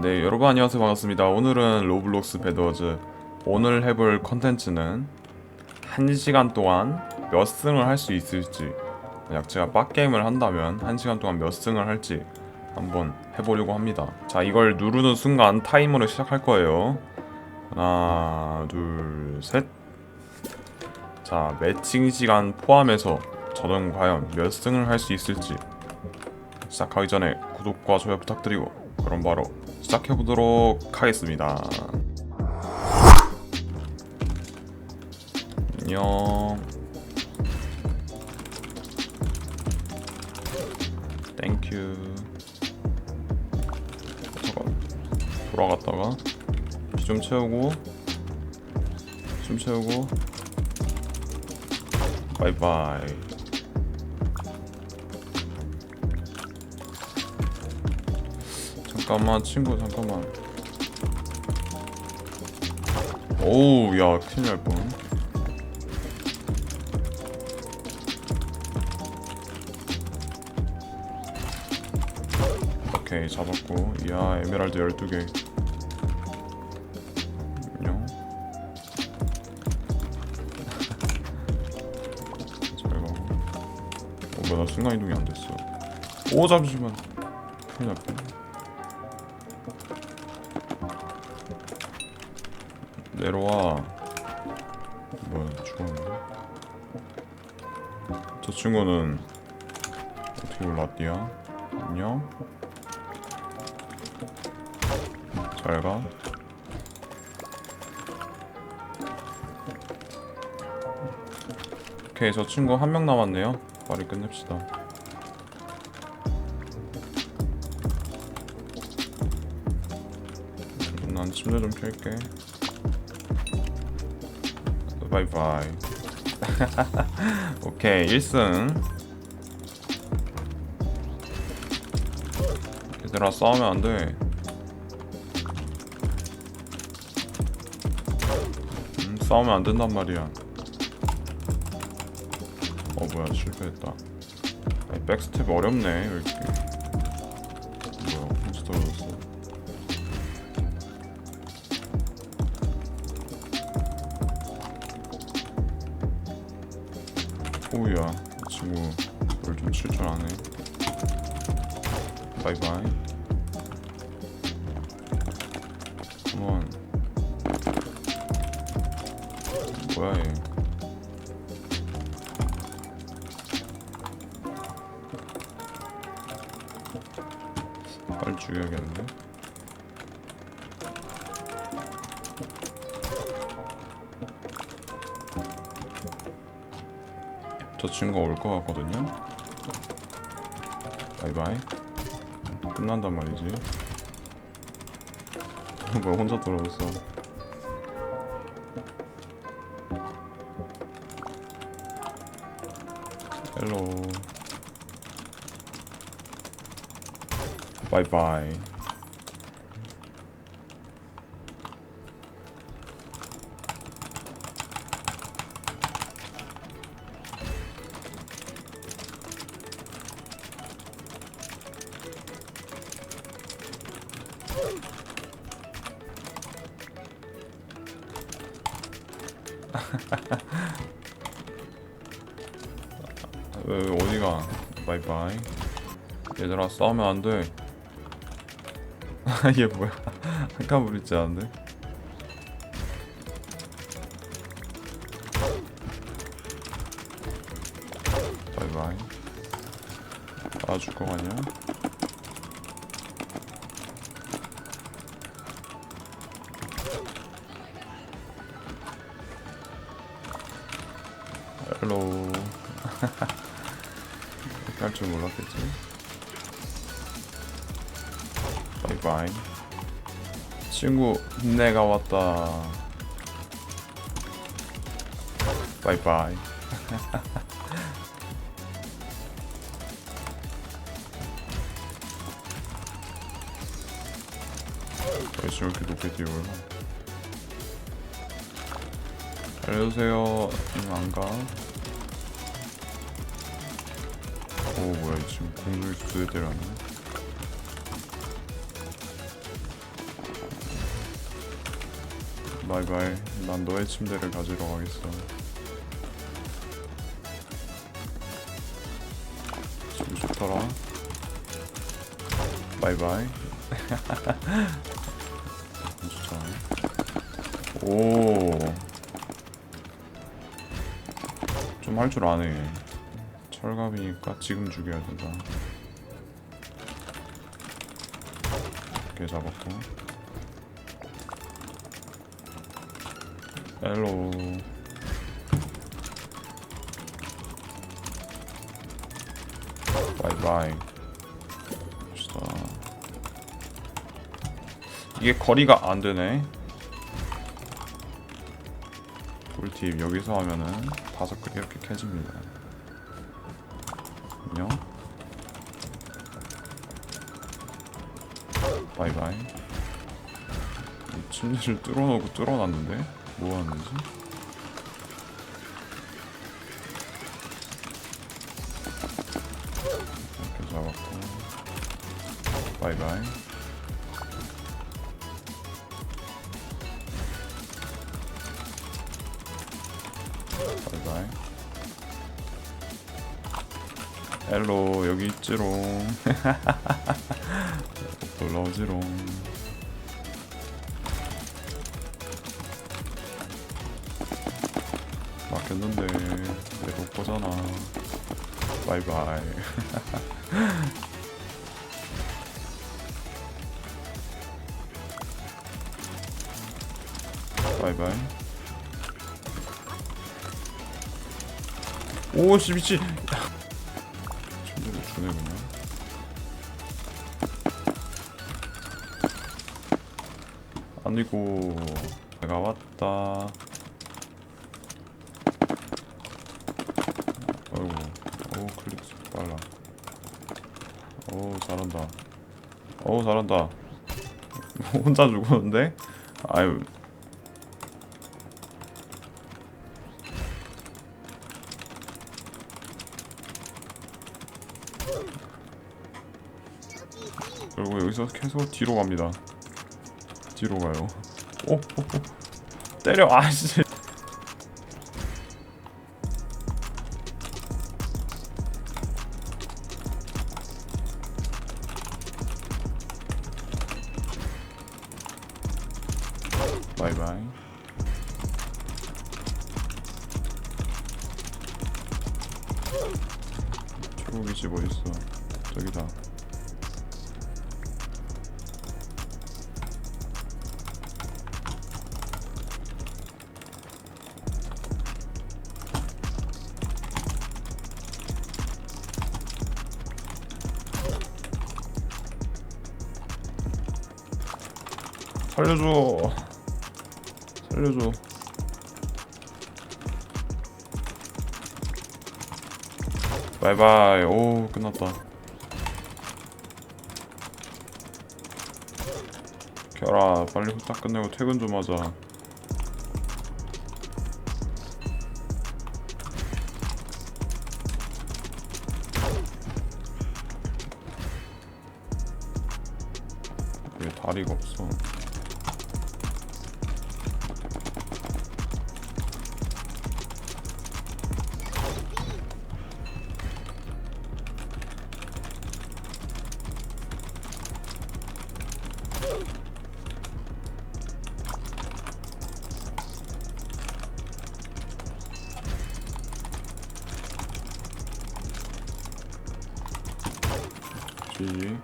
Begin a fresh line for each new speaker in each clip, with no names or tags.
네 여러분 안녕하세요. 반갑습니다. 오늘은 로블록스 배드워즈. 오늘 해볼 컨텐츠는 1시간 동안 몇 승을 할 수 있을지 만약 제가 빡게임을 한다면 1시간 동안 몇 승을 할지 한번 해보려고 합니다. 자 이걸 누르는 순간 타이머를 시작할 거예요. 하나 둘셋자 매칭 시간 포함해서 저는 과연 몇 승을 할 수 있을지 시작하기 전에 구독과 좋아요 부탁드리고 그럼 바로 시작해 보도록 하겠습니다. 안녕. 땡큐. 돌아갔다가 피좀 채우고 좀 채우고 바이바이. 잠깐만 친구 잠깐만. 오우 야 큰일 날뻔 오케이 잡았고. 야 에메랄드 12개. 안녕. 잘 가고 어 뭐야 나 순간이동이 안 됐어. 오 잠시만. 큰일 날뻔 내려와. 뭐야 죽었는데? 저 친구는 어떻게 올랐디야? 안녕? 잘가. 오케이 저 친구 한 명 남았네요. 빨리 끝냅시다. 난 침대 좀 켤게 바이바이. 오케이 1승. 얘들아 싸우면 안돼. 음, 싸우면 안 된단 말이야. 어 뭐야 실패했다. 아니, 백스텝 어렵네 왜 이렇게. 뭐야 떨 오우야 이 친구 뭘 좀 칠 줄 아네. 바이바이. 컴온 뭐야 얘. 빨리 죽여야겠는데 저 친구가 올 것 같거든요. 바이바이. 끝난단 말이지. 뭐 혼자 돌아오겠어. 헬로. 바이바이. 왜, 왜 어디가? 바이바이. 얘들아 싸우면 안 돼. 얘 뭐야? 한칸 부리지 않는데? 바이바이. 거 아니야? 헬로. 줄 몰랐겠지? 바이바이. 친구, 내가 왔다. 바이바이. 왜 저렇게 높게 뛰어올라? 알려주세요. 응, 안 가. 오, 뭐야, 이 친구 공을 두대 때렸네. 바이바이. 난 너의 침대를 가지러 가겠어. 집이 좋더라. 바이바이. 좋잖아. 오. 좀 할 줄 아네. 철갑이니까 지금 죽여야 된다. 개 잡았고. 헬로. 바이바이. 봅시다. 이게 거리가 안 되네. 꿀팁 여기서 하면은 다섯 개 이렇게 캐집니다. 안녕. 바이바이. 이 침대를 뚫어놓고 뚫어놨는데 뭐 하는 거지? 이렇게 잡았고. 바이바이. 헬로 여기 있지롱. 올라오지롱. 막혔는데 내가 못 보잖아. 바이바이. 바이바이. 오씨 미치. 주네 그냥. 아니고 내가 왔다. 아이고, 오 클릭 속 빨라. 오 잘한다. 오 잘한다. 혼자 죽었는데? 아유. 여기서 계속 뒤로 갑니다. 뒤로 가요. 오, 오, 오. 때려. 아씨. 바이바이. 초록이 집 어딨어? 저기다. 살려줘. 살려줘. 바이바이. 오, 끝났다. 결아, 빨리 후딱 끝내고 퇴근 좀 하자. 왜 다리가 없어? 오케이.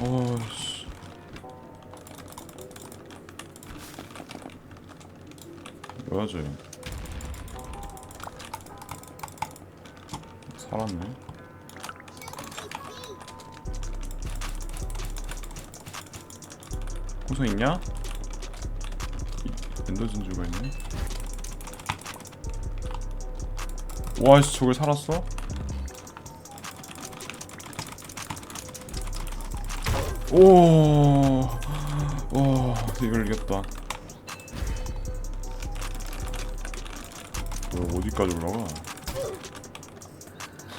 오씨. 뭐야지? 살았네. 호소 있냐? 이- 엔더 진주가 있네. 와씨 저걸 살았어? 오, 오, 이걸 이겼다. 뭐 어디까지 올라가?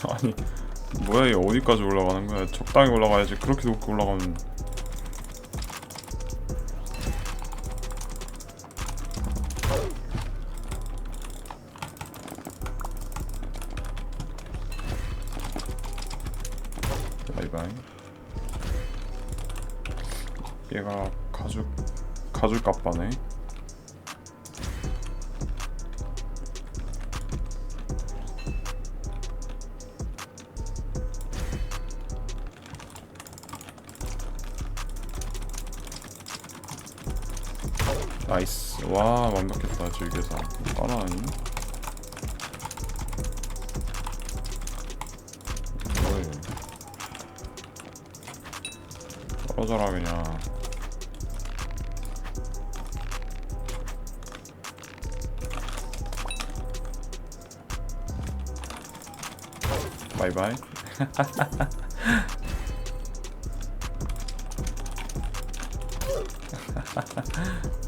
아니, 뭐야 이게 어디까지 올라가는 거야? 적당히 올라가야지. 그렇게 높게 올라가면 바이바이. 얘가 가죽 가죽 갑바네. 와 완벽했다 즐겨서. 까라니. 뭐예요? 떨어져라 그냥. 바이바이.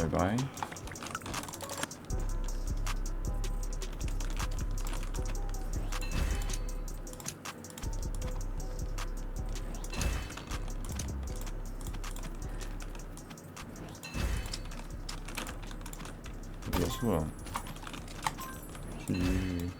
바이바이. 어디야 수야? 이